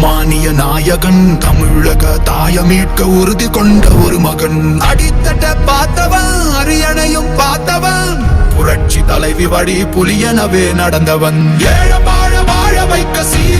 சாமானிய நாயகன் தமிழக தாய மீட்க உறுதி கொண்ட ஒரு மகன். அடித்தட்ட பார்த்தவன் அரியணையும் பார்த்தவன். புரட்சி தலைவி வழி புலியனவே நடந்தவன். ஏழ வாழ வாழ வைக்க சீறி